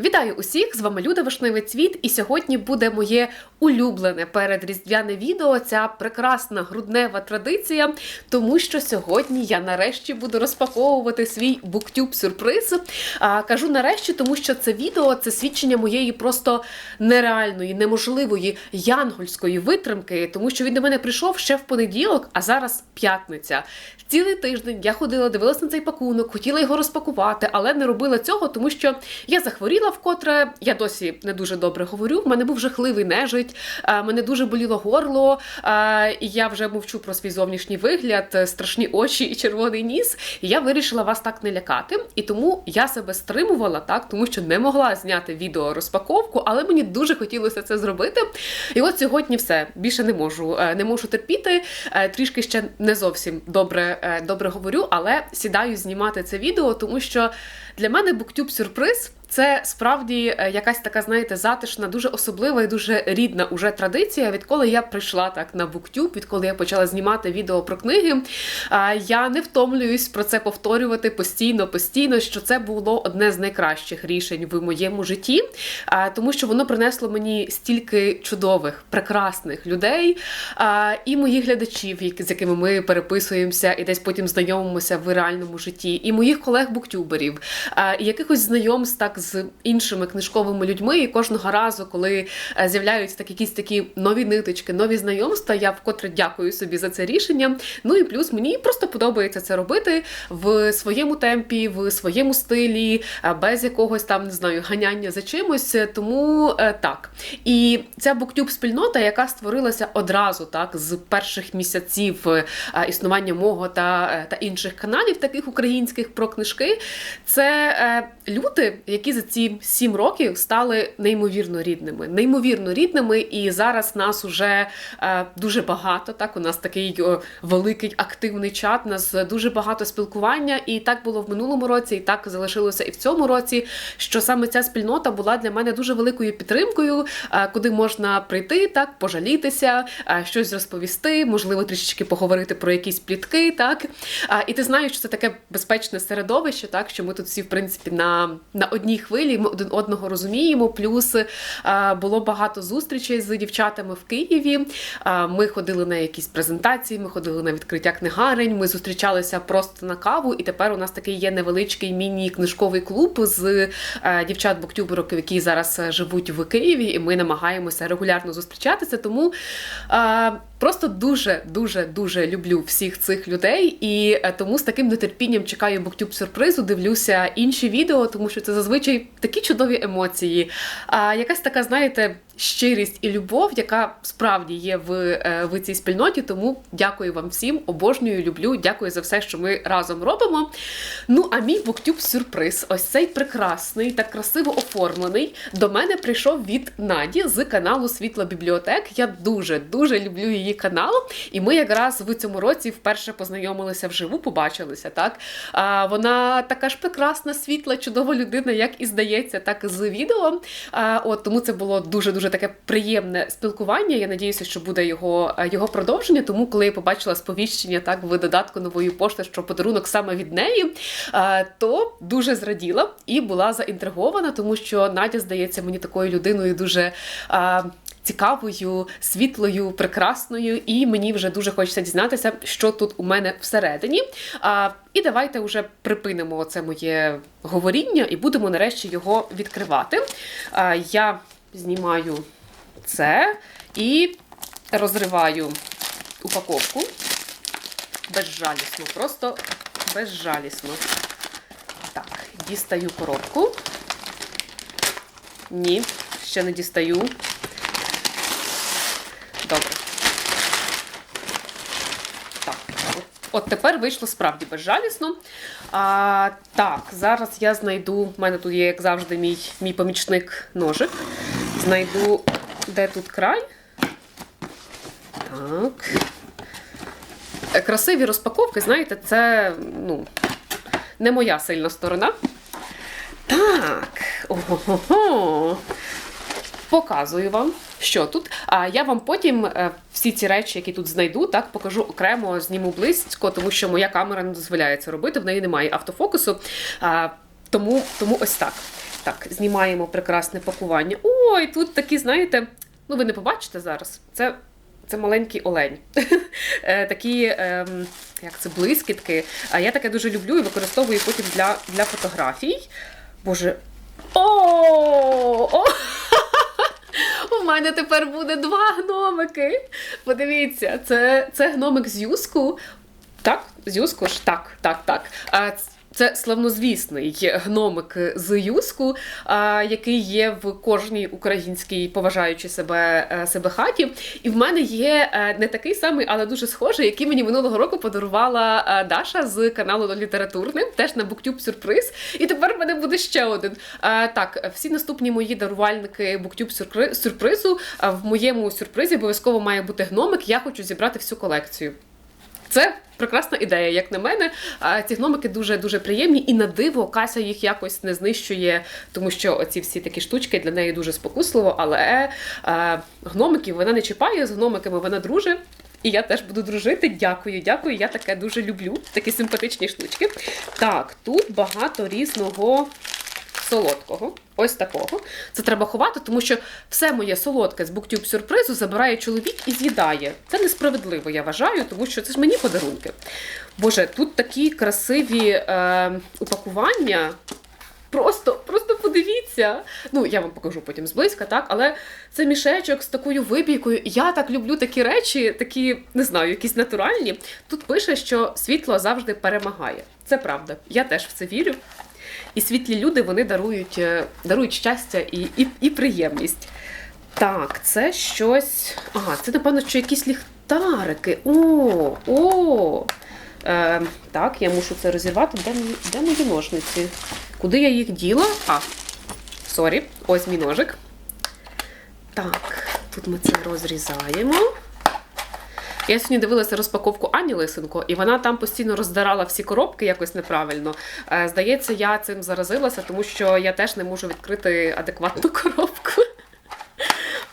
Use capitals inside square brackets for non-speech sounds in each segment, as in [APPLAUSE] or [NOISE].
Вітаю усіх! З вами Люда Вишневий Цвіт, і сьогодні буде моє улюблене передріздвяне відео. Ця прекрасна груднева традиція, тому що сьогодні я нарешті буду розпаковувати свій буктюб сюрприз. Кажу нарешті, тому що це відео це свідчення моєї просто нереальної, неможливої янгольської витримки, тому що він до мене прийшов ще в понеділок, а зараз п'ятниця. Цілий тиждень я ходила, дивилася на цей пакунок, хотіла його розпакувати, але не робила цього, тому що я захворіла вкотре. Я досі не дуже добре говорю. В мене був жахливий нежить, е, мене дуже боліло горло. е, І я вже мовчу про свій зовнішній вигляд, е, страшні очі і червоний ніс. І я вирішила вас так не лякати. І тому я себе стримувала, так, тому що не могла зняти відео розпаковку, але мені дуже хотілося це зробити. І от сьогодні все більше не можу, не можу терпіти. Трішки ще не зовсім добре, добре говорю, але сідаю знімати це відео, тому що для мене буктюб сюрприз. Це справді е, якась така, знаєте, затишна, дуже особлива і дуже рідна уже традиція. Відколи я прийшла так на буктюб, відколи я почала знімати відео про книги. Я не втомлююсь про це повторювати постійно, постійно, що це було одне з найкращих рішень в моєму житті, тому що воно принесло мені стільки чудових, прекрасних людей і моїх глядачів, з якими ми переписуємося і десь потім знайомимося в реальному житті, і моїх колег-буктюберів, якихось знайомств так з іншими книжковими людьми. І кожного разу, коли е, з'являються так якісь такі нові ниточки, нові знайомства, я вкотре дякую собі за це рішення. Ну і плюс мені просто подобається це робити в своєму темпі, в своєму стилі, е, без якогось там не знаю ганяння за чимось. Тому е, так. І ця буктюб спільнота, яка створилася одразу, так з перших місяців е, існування мого та, е, та інших каналів, таких українських про книжки, це е, люди, які за ці сім років стали неймовірно рідними, неймовірно рідними, і зараз нас уже е, дуже багато. Так, у нас такий великий активний чат. у Нас дуже багато спілкування, і так було в минулому році, і так залишилося і в цьому році. Що саме ця спільнота була для мене дуже великою підтримкою, е, куди можна прийти, так пожалітися, щось розповісти, можливо, трішечки поговорити про якісь плітки, так і ти знаєш, що це таке безпечне середовище, так що ми тут всі в принципі на, на одній хвилі, ми один одного розуміємо. Плюс е, було багато зустрічей з дівчатами в Києві. Е, Ми ходили на якісь презентації, ми ходили на відкриття книгарень, ми зустрічалися просто на каву, і тепер у нас такий є невеличкий міні-книжковий клуб з е, дівчат-буктюберок, які зараз живуть в Києві, і ми намагаємося регулярно зустрічатися. Тому просто дуже, дуже, дуже люблю всіх цих людей, і е, тому з таким нетерпінням чекаю буктюб сюрпризу, дивлюся інші відео, тому що це зазвичай такі чудові емоції. А якась така, знаєте, щирість і любов, яка справді є в, е, в цій спільноті. Тому дякую вам всім, обожнюю, люблю. Дякую за все, що ми разом робимо. Ну, а мій буктюб сюрприз, ось цей прекрасний та красиво оформлений, до мене прийшов від Наді з каналу Світла Бібліотек. Я дуже дуже люблю її канал. І ми якраз в цьому році вперше познайомилися вживу, побачилися. Так а, вона така ж прекрасна, світла, чудова людина, як і здається, так з відео. А, от тому це було дуже дуже таке приємне спілкування. Я надіюся, що буде його, е, його продовження. Тому, коли я побачила сповіщення так в додатку нової пошти, що подарунок саме від неї, е, то дуже зраділа і була заінтригована, тому що Надя здається мені такою людиною дуже. е, Цікавою, світлою, прекрасною, і мені вже дуже хочеться дізнатися, що тут у мене всередині. А, і давайте вже припинимо це моє говоріння і будемо нарешті його відкривати. А, я знімаю це і розриваю упаковку безжалісно, просто безжалісно. Так, дістаю коробку. Ні, ще не дістаю. Добре. Так, от, тепер вийшло справді безжалісно. А, так, зараз я знайду. У мене тут є, як завжди, мій, мій помічник ножик. Знайду, де тут край. Так. Е, Красиві розпаковки, знаєте, це ну, не моя сильна сторона. Так. Ого-го. Показую вам, що тут. А я вам потім е, всі ці речі, які тут знайду, так покажу окремо, зніму близько, тому що моя камера не дозволяє це робити, в неї немає автофокусу. А, тому, тому ось так. Так, знімаємо прекрасне пакування. Ой, тут такі, знаєте, ну ви не побачите зараз. Це, це маленький олень. [LAUGHS] Е, такі, ем, як це, блискітки. А я таке дуже люблю і використовую потім для, фотографій. Боже. О! [LAUGHS] У мене тепер буде два гномики. Подивіться, це, це гномик з юску. Так, з юску ж так, так, так. А, це славнозвісний гномик з юску, а, який є в кожній українській поважаючій себе, е, себе хаті. І в мене є е, не такий самий, але дуже схожий, який мені минулого року подарувала е, Даша з каналу Літературним, теж на BookTube сюрприз. І тепер в мене буде ще один. Так, всі наступні мої дарувальники сюркри- сюрпризу. е, В моєму сюрпризі обов'язково має бути гномик. Я хочу зібрати всю колекцію. Це прекрасна ідея, як на мене. Ці гномики дуже дуже приємні, і на диво Кася їх якось не знищує, тому що оці всі такі штучки для неї дуже спокусливо. Але е, гномиків вона не чіпає, з гномиками вона дружить. І я теж буду дружити. Дякую, дякую. Я таке дуже люблю. Такі симпатичні штучки. Так, тут багато різного солодкого. Ось такого. Це треба ховати, тому що все моє солодке з буктюб сюрпризу забирає чоловік і з'їдає. Це несправедливо, я вважаю, тому що це ж мені подарунки. Боже, тут такі красиві е, упакування. Просто, просто подивіться. Ну, я вам покажу потім зблизька, так, але це мішечок з такою вибійкою. Я так люблю такі речі, такі, не знаю, якісь натуральні. Тут пише, що світло завжди перемагає. Це правда. Я теж в це вірю. І світлі люди вони дарують, е, дарують щастя і, і, і приємність. Так, це щось. Ага, це, напевно, що якісь ліхтарики. О, о. Е, так, я мушу це розірвати. Де, мої- де мої ножниці? Куди я їх діла? А, сорі, ось мій ножик. Так, тут ми це розрізаємо. Я сьогодні дивилася розпаковку Ані Лисенко, і вона там постійно роздирала всі коробки якось неправильно. Е, Здається, я цим заразилася, тому що я теж не можу відкрити адекватну [LAUGHS] коробку.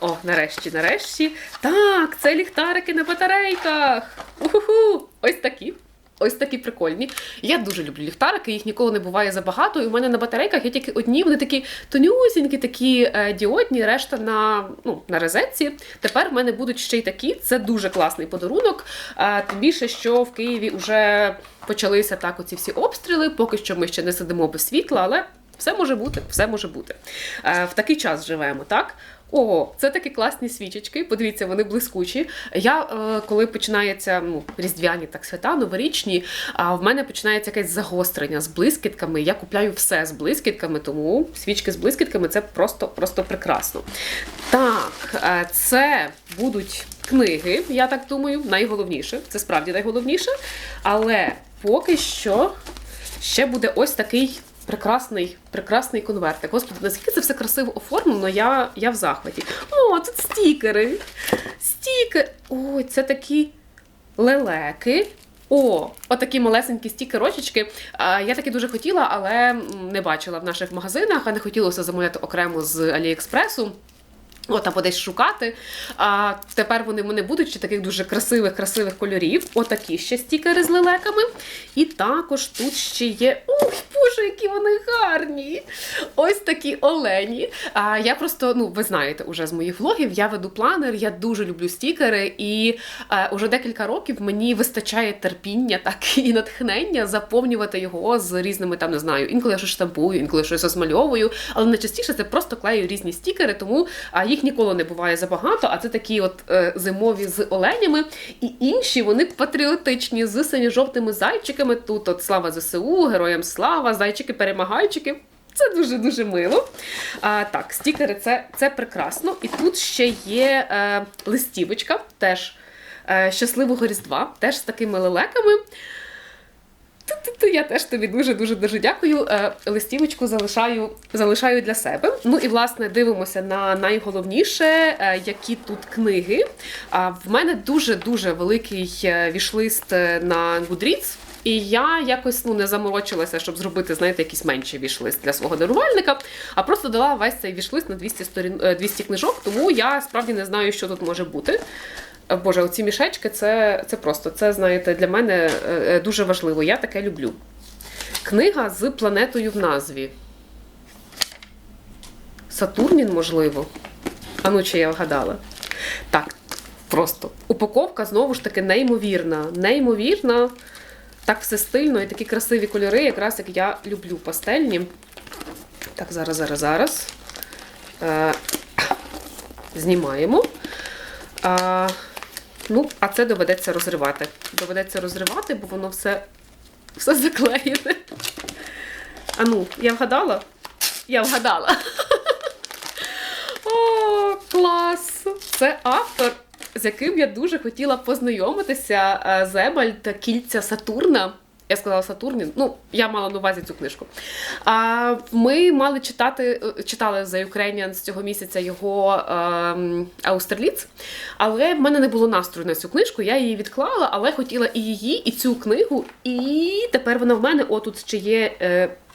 О, нарешті, нарешті. Так, це ліхтарики на батарейках. Уху! Ось такі. Ось такі прикольні. Я дуже люблю ліхтарики, їх ніколи не буває забагато. І у мене на батарейках є тільки одні, вони такі тонюсінькі, такі е, діодні, решта на, ну, на розетці. Тепер в мене будуть ще й такі. Це дуже класний подарунок. Е, тим більше, що в Києві вже почалися так оці всі обстріли. Поки що ми ще не сидимо без світла, але все може бути, все може бути. Е, в такий час живемо, так? О, це такі класні свічечки. Подивіться, вони блискучі. Я е, коли починається ну, різдвяні так свята, новорічні, а в мене починається якесь загострення з блискітками. Я купляю все з блискітками, тому свічки з блискітками це просто, просто прекрасно. Так, е, це будуть книги, я так думаю, найголовніше. Це справді найголовніше. Але поки що ще буде ось такий прекрасний, прекрасний конвертик. Господи, наскільки це все красиво оформлено, я, я в захваті. О, тут стікери. Стікер. Ой, це такі лелеки. О, отакі малесенькі стікерочечки. Я таки дуже хотіла, але не бачила в наших магазинах, а не хотілося замовляти окремо з Аліекспресу. От або десь шукати. А тепер вони в мене будуть ще таких дуже красивих, красивих кольорів. Отакі ще стікери з лелеками. І також тут ще є. Ой, боже, які вони гарні! Ось такі олені. А я просто, ну, ви знаєте, уже з моїх влогів я веду планер, я дуже люблю стікери, і е, уже декілька років мені вистачає терпіння, так [LAUGHS] і натхнення заповнювати його з різними там, не знаю, інколи я щось штампую, інколи щось розмальовую, але найчастіше це просто клею різні стікери, тому їх ніколи не буває забагато. А це такі от е, зимові з оленями. І інші вони патріотичні з синьо-жовтими зайчиками. Тут от слава ЗСУ, героям слава, зайчики-перемагайчики. Це дуже дуже мило. А, так, стікери це, це прекрасно. І тут ще є е, листівочка, теж е, щасливого Різдва, теж з такими лелеками. Ту-ту-ту, Я теж тобі дуже дуже дякую. Е, Листівочку залишаю, залишаю для себе. Ну і власне дивимося на найголовніше, е, які тут книги. А в мене дуже дуже великий е, вішлист е, на Goodreads. І я якось ну не заморочилася, щоб зробити, знаєте, якийсь менший вішлист для свого дарувальника, а просто дала весь цей вішлист на 200 сторін е, 200 книжок, тому я справді не знаю, що тут може бути. Е, Боже, оці мішечки це, це просто це, знаєте, для мене е, е, дуже важливо. Я таке люблю. Книга з планетою в назві. Сатурнін, можливо. А ну, чи я вгадала? Так, просто упаковка знову ж таки неймовірна. Неймовірна. Так все стильно і такі красиві кольори, якраз як я люблю пастельні. Так, зараз, зараз, зараз. Е, знімаємо. А, ну, а це доведеться розривати. Доведеться розривати, бо воно все, все заклеєне. А ну, я вгадала? Я вгадала. [LAUGHS] О, клас! Це автор, з яким я дуже хотіла познайомитися. е, Зебальд кільця Сатурна. Я сказала Сатурнін. Ну, я мала на увазі цю книжку. А ми мали читати, е, читали за Ukrainian з цього місяця його ем, Аустерліц, але в мене не було настрою на цю книжку. Я її відклала, але хотіла і її, і цю книгу. І тепер вона в мене отут ще є.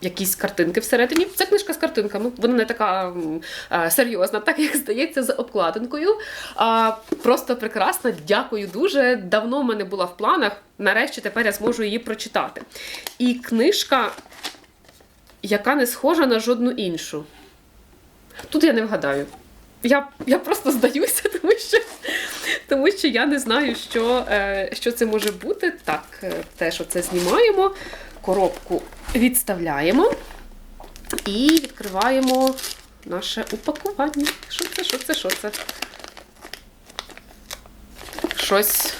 Якісь картинки всередині. Це книжка з картинками. Вона не така м, е, серйозна, так як здається, за обкладинкою. А, просто прекрасна. Дякую дуже. Давно в мене була в планах. Нарешті тепер я зможу її прочитати. І книжка, яка не схожа на жодну іншу. Тут я не вгадаю. Я, я просто здаюся, [LAUGHS] тому що, тому що я не знаю, що, е, що це може бути. Так, е, теж оце знімаємо, коробку відставляємо і відкриваємо наше упакування. Що це, що це, що це? Щось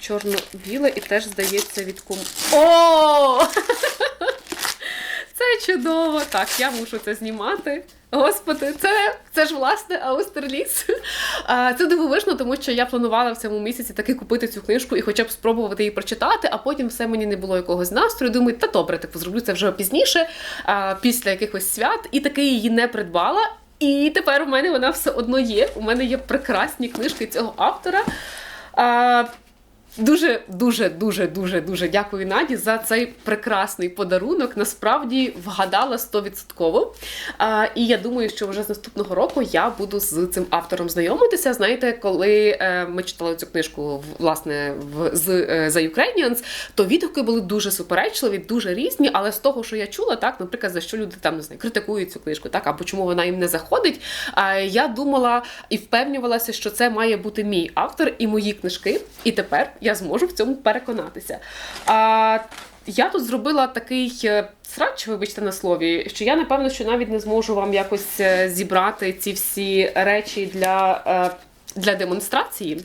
чорно-біле і теж здається від ком. О! [LAUGHS] Це чудово! Так, я мушу це знімати. Господи, це, це ж власне Аустерліс. Це дивовижно, тому що я планувала в цьому місяці таки купити цю книжку і хоча б спробувати її прочитати, а потім все мені не було якогось настрою. Думаю, та добре, типу, зроблю це вже пізніше, після якихось свят, і таки її не придбала. І тепер у мене вона все одно є. У мене є прекрасні книжки цього автора. Дуже, дуже, дуже, дуже, дуже дякую Наді за цей прекрасний подарунок. Насправді вгадала 100%. І я думаю, що вже з наступного року я буду з цим автором знайомитися. Знаєте, коли е, ми читали цю книжку власне в з е, The Ukrainians, то відгуки були дуже суперечливі, дуже різні. Але з того, що я чула, так, наприклад, за що люди там не знаю, критикують цю книжку, так або чому вона їм не заходить. Я думала і впевнювалася, що це має бути мій автор і мої книжки. І тепер я зможу в цьому переконатися. А, я тут зробила такий е, срач, вибачте на слові, що я напевно, що навіть не зможу вам якось е, зібрати ці всі речі для, е, для демонстрації.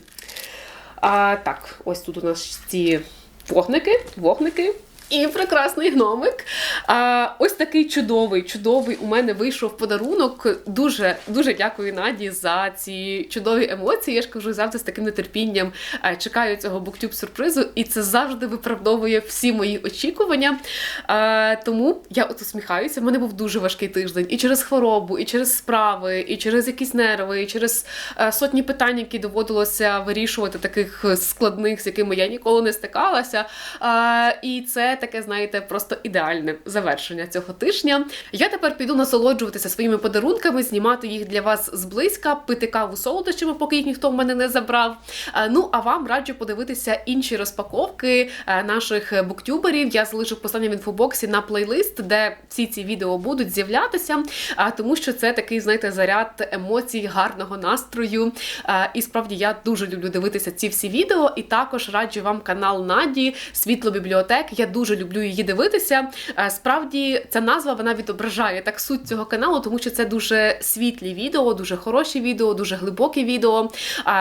А, так, ось тут у нас ці вогники, вогники. І прекрасний гномик. А, ось такий чудовий, чудовий у мене вийшов подарунок. Дуже дуже дякую Наді за ці чудові емоції. Я ж кажу, завжди з таким нетерпінням чекаю цього буктюб сюрпризу, і це завжди виправдовує всі мої очікування. А, тому я от усміхаюся. В мене був дуже важкий тиждень і через хворобу, і через справи, і через якісь нерви, і через сотні питань, які доводилося вирішувати, таких складних, з якими я ніколи не стикалася. А, і це таке, знаєте, просто ідеальне завершення цього тижня. Я тепер піду насолоджуватися своїми подарунками, знімати їх для вас зблизька, пити каву солодощами, поки їх ніхто в мене не забрав. Ну а вам раджу подивитися інші розпаковки е, наших буктюберів. Я залишу посилання в інфобоксі на плейлист, де всі ці відео будуть з'являтися, тому що це такий, знаєте, заряд емоцій, гарного настрою. І справді я дуже люблю дивитися ці всі відео. І також раджу вам канал Наді Світло бібліотек. Я дуже люблю її дивитися. Е, Справді, ця назва вона відображає так суть цього каналу, тому що це дуже світлі відео, дуже хороші відео, дуже глибокі відео.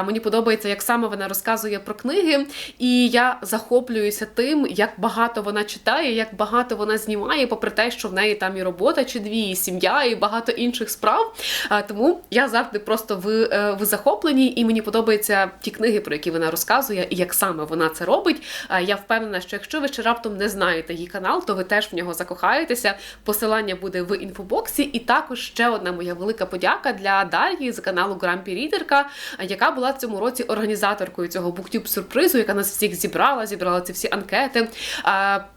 Мені подобається, як саме вона розказує про книги, і я захоплююся тим, як багато вона читає, як багато вона знімає, попри те, що в неї там і робота чи дві, і сім'я, і багато інших справ. Тому я завжди просто в, е, в захопленні, і мені подобаються ті книги, про які вона розказує, і як саме вона це робить. Я впевнена, що якщо ви ще раптом не знаєте її канал, то ви теж в нього закохаєтеся. Посилання буде в інфобоксі. І також ще одна моя велика подяка для Дар'ї з каналу Грампі Рідерка, яка була в цьому році організаторкою цього буктюб сюрпризу, яка нас всіх зібрала, зібрала ці всі анкети,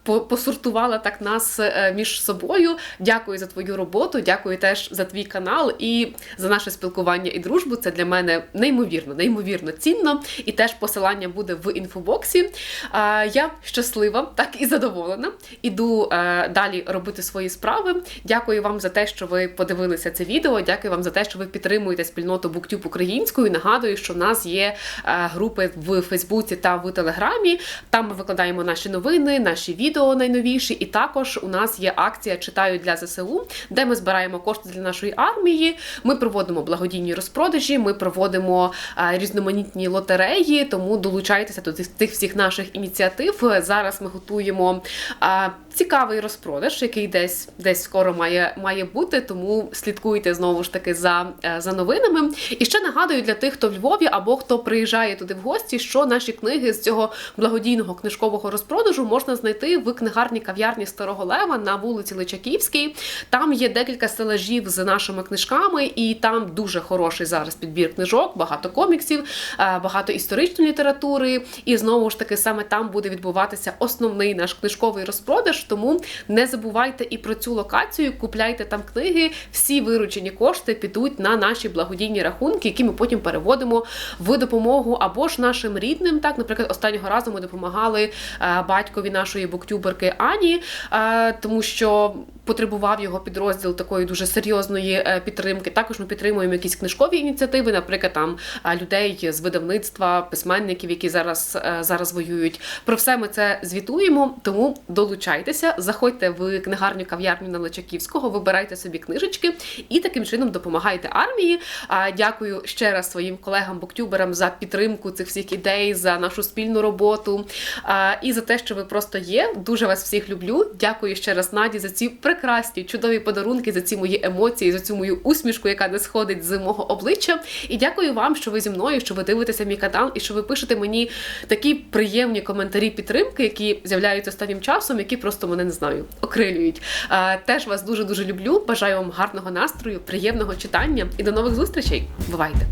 посортувала так нас е, між собою. Дякую за твою роботу, дякую теж за твій канал і за наше спілкування і дружбу. Це для мене неймовірно, неймовірно цінно. І теж посилання буде в інфобоксі. Я щаслива, так і задоволена. Задоволена. Іду е, далі робити свої справи. Дякую вам за те, що ви подивилися це відео. Дякую вам за те, що ви підтримуєте спільноту BookTube українською. Нагадую, що в нас є е, групи в Фейсбуці та в Телеграмі. Там ми викладаємо наші новини, наші відео найновіші. І також у нас є акція Читаю для ЗСУ, де ми збираємо кошти для нашої армії. Ми проводимо благодійні розпродажі, ми проводимо е, різноманітні лотереї. Тому долучайтеся до цих, всіх наших ініціатив. Зараз ми готуємо е, цікавий розпродаж, який десь десь скоро має, має бути. Тому слідкуйте знову ж таки за, е, за новинами. І ще нагадую для тих, хто в Львові або хто приїжджає туди в гості, що наші книги з цього благодійного книжкового розпродажу можна знайти в книгарні кав'ярні Старого Лева на вулиці Личаківській. Там є декілька стелажів з нашими книжками, і там дуже хороший зараз підбір книжок, багато коміксів, е, багато історичної літератури. І знову ж таки, саме там буде відбуватися основний наш книжковий розпродаж. Тому не забувайте і про цю локацію, купляйте там книги. Всі виручені кошти підуть на наші благодійні рахунки, які ми потім переводимо в допомогу або ж нашим рідним. Так, наприклад, останнього разу ми допомагали е, батькові нашої буктюберки Ані, е, тому що. Потребував його підрозділ такої дуже серйозної е, підтримки. Також ми підтримуємо якісь книжкові ініціативи, наприклад, там людей з видавництва, письменників, які зараз е, зараз воюють. Про все ми це звітуємо. Тому долучайтеся, заходьте в книгарню кав'ярню на Личаківського, вибирайте собі книжечки і таким чином допомагайте армії. Дякую ще раз своїм колегам-буктюберам за підтримку цих всіх ідей, за нашу спільну роботу і за те, що ви просто є. Дуже вас всіх люблю. Дякую ще раз Наді за ці прекрасні, чудові подарунки, за ці мої емоції, за цю мою усмішку, яка не сходить з мого обличчя. І дякую вам, що ви зі мною, що ви дивитеся мій канал і що ви пишете мені такі приємні коментарі підтримки, які з'являються останнім часом, які просто мене не знаю, окрилюють. Теж вас дуже дуже люблю. Бажаю вам гарного настрою, приємного читання і до нових зустрічей. Бувайте!